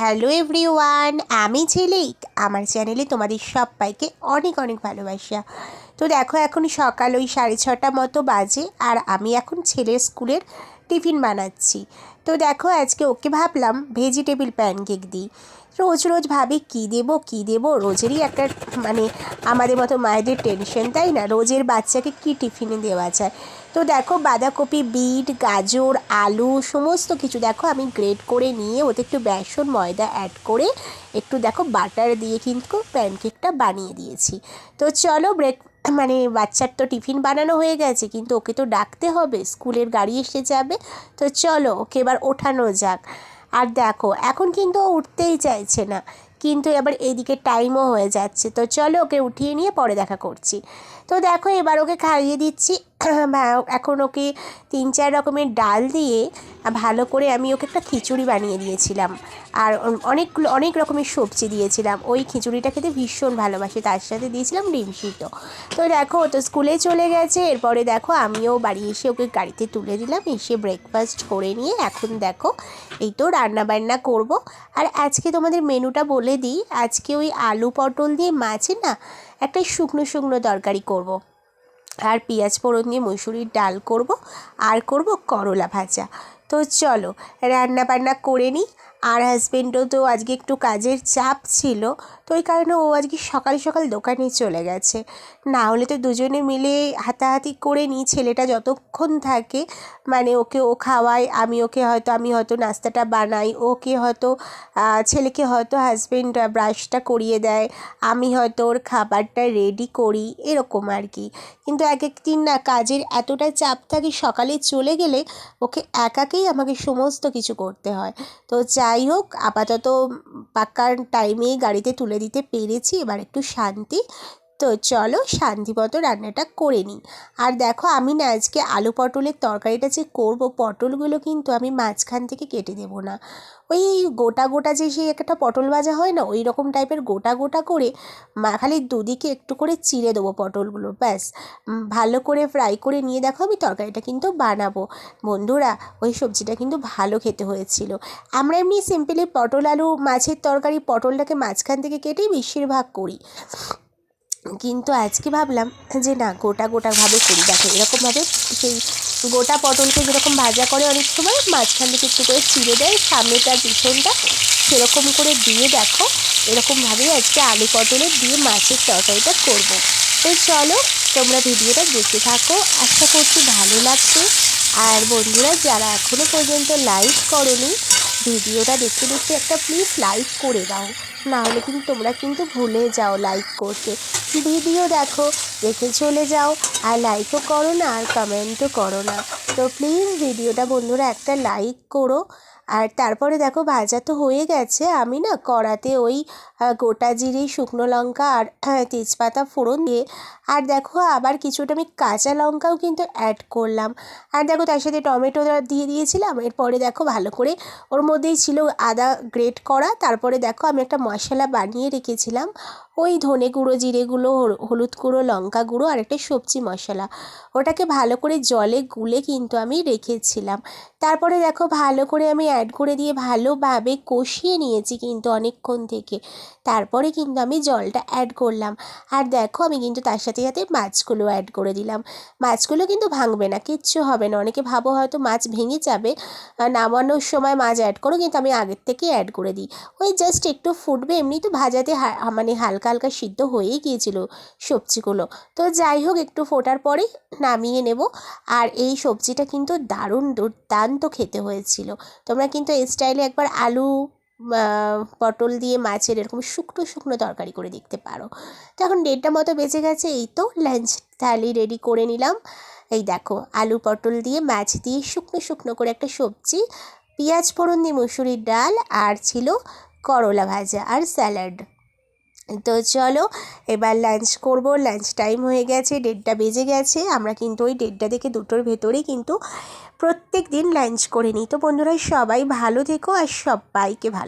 Hello everyone, আমি ঝিলিক। আমার চ্যানেলে তোমাদের সবাইকে অনেক অনেক ভালোবাসা। তো দেখো, এখন সকাল ওই সাড়ে ছটা মতো বাজে আর আমি এখন ছেলের স্কুলের টিফিন বানাচ্ছি। তো দেখো আজকে ওকে ভাবলাম ভেজিটেবিল প্যানকেক দিই। রোজ রোজ ভাবি, কী দেবো কী দেবো? রোজেরই একটা মানে আমাদের মতো মায়েদের টেনশন তাই না? রোজের বাচ্চাকে কী টিফিনে দেওয়া যায়? তো দেখো বাঁধাকপি, বিট, গাজর, আলু, সমস্ত কিছু দেখো আমি গ্রেড করে নিয়ে ওতে একটু বেসন, ময়দা অ্যাড করে একটু দেখো বাটার দিয়ে কিন্তু প্যানকেকটা বানিয়ে দিয়েছি। তো চলো ব্রেক মানে বাচ্চার তো টিফিন বানানো হয়ে গেছে, কিন্তু ওকে তো ডাকতে হবে, স্কুলের গাড়ি এসে যাবে। তো চলো, ওকে এবার ওঠানো যাক। আর দেখো, এখন কিন্তু ও উঠতেই চাইছে না, কিন্তু এবার এদিকে টাইমও হয়ে যাচ্ছে। তো চলো ওকে উঠিয়ে নিয়ে পরে দেখা করছি। তো দেখো এবার ওকে খাইয়ে দিচ্ছি। এখন ওকে তিন চার রকমের ডাল দিয়ে ভালো করে আমি ওকে একটা খিচুড়ি বানিয়ে দিয়েছিলাম। আর অনেক অনেক রকমের সবজি দিয়েছিলাম। ওই খিচুড়িটা খেতে ভীষণ ভালোবাসে, তার সাথে দিয়েছিলাম ডিম সিদ্ধ। তো দেখো তো স্কুলে চলে গেছে। এরপরে দেখো, আমিও বাড়ি এসে ওকে গাড়িতে তুলে দিলাম। এসে ব্রেকফাস্ট করে নিয়ে এখন দেখো, এই তো রান্না বান্না করব। আর আজকে তোমাদের মেনুটা বলে দিই। আজকে ওই আলু পটল দিয়ে মাছে না একটা শুকনো শুকনো তরকারি করব। আর পেঁয়াজ ফোড়ন দিয়ে মুসুরির ডাল করব, আর করব করলা ভাজা তো চলো রান্না বান্না করে নিই আর হাজবেন্ডও তো আজকে একটু কাজের চাপ ছিল, তো ওই কারণে ও আজকে সকাল সকাল দোকানে চলে গেছে। না হলে তো দুজনে মিলে হাতাহাতি করে নিই, ছেলেটা যতক্ষণ থাকে মানে ওকে ও খাওয়ায়, আমি ওকে হয়তো, আমি হয়তো নাস্তাটা বানাই, ওকে হয়তো ছেলেকে হয়তো হাজবেন্ড ব্রাশটা করিয়ে দেয়, আমি হয়তো ওর খাবারটা রেডি করি, এরকম আর কি। কিন্তু এক এক দিন না কাজের এতটা চাপ থাকে, সকালে চলে গেলে ওকে একাকেই আমাকে সমস্ত কিছু করতে হয়। তো যাই হোক আপাতত পাক্কার টাইমেই গাড়িতে তুলে দিতে পেরেছি। এবার একটু শান্তি। তো চলো শান্তিমতো রান্নাটা করে নিই। আর দেখো আমি না আজকে আলু পটলের তরকারিটা যে করব, পটলগুলো কিন্তু আমি মাঝখান থেকে কেটে দেবো না। ওই গোটা গোটা যে সেই একটা পটল ভাজা হয় না, ওই রকম টাইপের গোটা গোটা করে খালি দুদিকে একটু করে চিড়ে দেবো পটলগুলো, ব্যাস। ভালো করে ফ্রাই করে নিয়ে দেখো আমি তরকারিটা কিন্তু বানাবো। বন্ধুরা, ওই সবজিটা কিন্তু ভালো খেতে হয়েছিল। আমরা এমনি সিম্পলি পটল আলু মাছের তরকারি পটলটাকে মাঝখান থেকে কেটেই বেশিরভাগ করি। কিন্তু আজকে ভাবলাম যে না, গোটা গোটাভাবে করি। দেখো, এরকমভাবে সেই গোটা পটলকে যেরকম ভাজা করে অনেক সময়, মাঝখান থেকে একটু করে চিড়ে দেয়, সামনেটা, পিছনটা সেরকম করে দিয়ে দেখো, এরকমভাবেই আজকে আলু পটলের দিয়ে মাছের তরকারিটা করব। তো চলো, তোমরা ভিডিওটা দেখতে থাকো। আশা করছি ভালো লাগছে আর বন্ধুরা, যারা এখনও পর্যন্ত লাইক করনি ভিডিওটা দেখতে দেখতে একটা প্লিজ লাইক করে দাও। নাহলে কিন্তু তোমরা কিন্তু ভুলে যাও লাইক করতে। ভিডিও দেখো দেখে চলে যাও আর লাইকও করো না আর কমেন্টও করো না। তো প্লিজ ভিডিওটা বন্ধুরা একটা লাইক করো। আর তারপরে দেখো ভাজা তো হয়ে গেছে। আমি না কড়াতে ওই গোটা জিরে, শুকনো লঙ্কা আর তেজপাতা ফোড়ন দিয়ে আর দেখো আবার কিছুটা আমি কাঁচা লঙ্কাও কিন্তু অ্যাড করলাম। আর দেখো তার সাথে টমেটো দিয়ে দিয়েছিলাম। এরপরে দেখো ভালো করে ওর মধ্যেই ছিল আদা গ্রেট করা। তারপরে দেখো আমি একটা মশলা বানিয়ে রেখেছিলাম। ওই ধনে গুঁড়ো, জিরে গুঁড়ো হলুদ গুঁড়ো, লঙ্কা গুঁড়ো আর একটা সবজি মশলা। ওটাকে ভালো করে জলে গুলে কিন্তু আমি রেখেছিলাম। তারপরে দেখো ভালো করে আমি অ্যাড করে দিয়ে ভালোভাবে কষিয়ে নিয়েছি কিন্তু অনেকক্ষণ থেকে। তারপরে কিন্তু আমি জলটা অ্যাড করলাম। আর দেখো আমি কিন্তু তার সাথে সাথে মাছগুলো অ্যাড করে দিলাম। মাছগুলো কিন্তু ভাঙবে না, কিচ্ছু হবে না। অনেকে ভাবো হয়তো মাছ ভেঙে যাবে। নামানোর সময় মাছ অ্যাড করো কিন্তু আমি আগের থেকে অ্যাড করে দিই। ওই জাস্ট একটু ফুটবে এমনি তো ভাজাতে মানে হালকা হালকা হালকা সিদ্ধ হয়েই গিয়েছিল সবজিগুলো। তো যাই হোক, একটু ফোটার পরেই নামিয়ে নেব। আর এই সবজিটা কিন্তু দারুণ দুর্দান্ত খেতে হয়েছিল। তোমরা কিন্তু এই স্টাইলে একবার আলু পটল দিয়ে মাছের এরকম শুকনো শুকনো তরকারি করে দেখতে পারো। তো এখন দেড়টা মতো বেঁচে গেছে, এই তো লাঞ্চ থালি রেডি করে নিলাম। এই দেখো, আলু, পটল দিয়ে মাছ দিয়ে শুকনো শুকনো করে একটা সবজি, পেঁয়াজ ফোড়ন দিয়ে মুসুরির ডাল, আর ছিল করলা ভাজা আর স্যালাড। তো চলো, এবার লাঞ্চ করব। লাঞ্চ টাইম হয়ে গেছে ডেটটা বেজে গেছে। আমরা কিন্তু ওই ডেটটা থেকে দুটোর ভেতরেই কিন্তু প্রত্যেক দিন লাঞ্চ করে নিই। তো বন্ধুরা, সবাই ভালো থেকো আর সবাইকে ভালো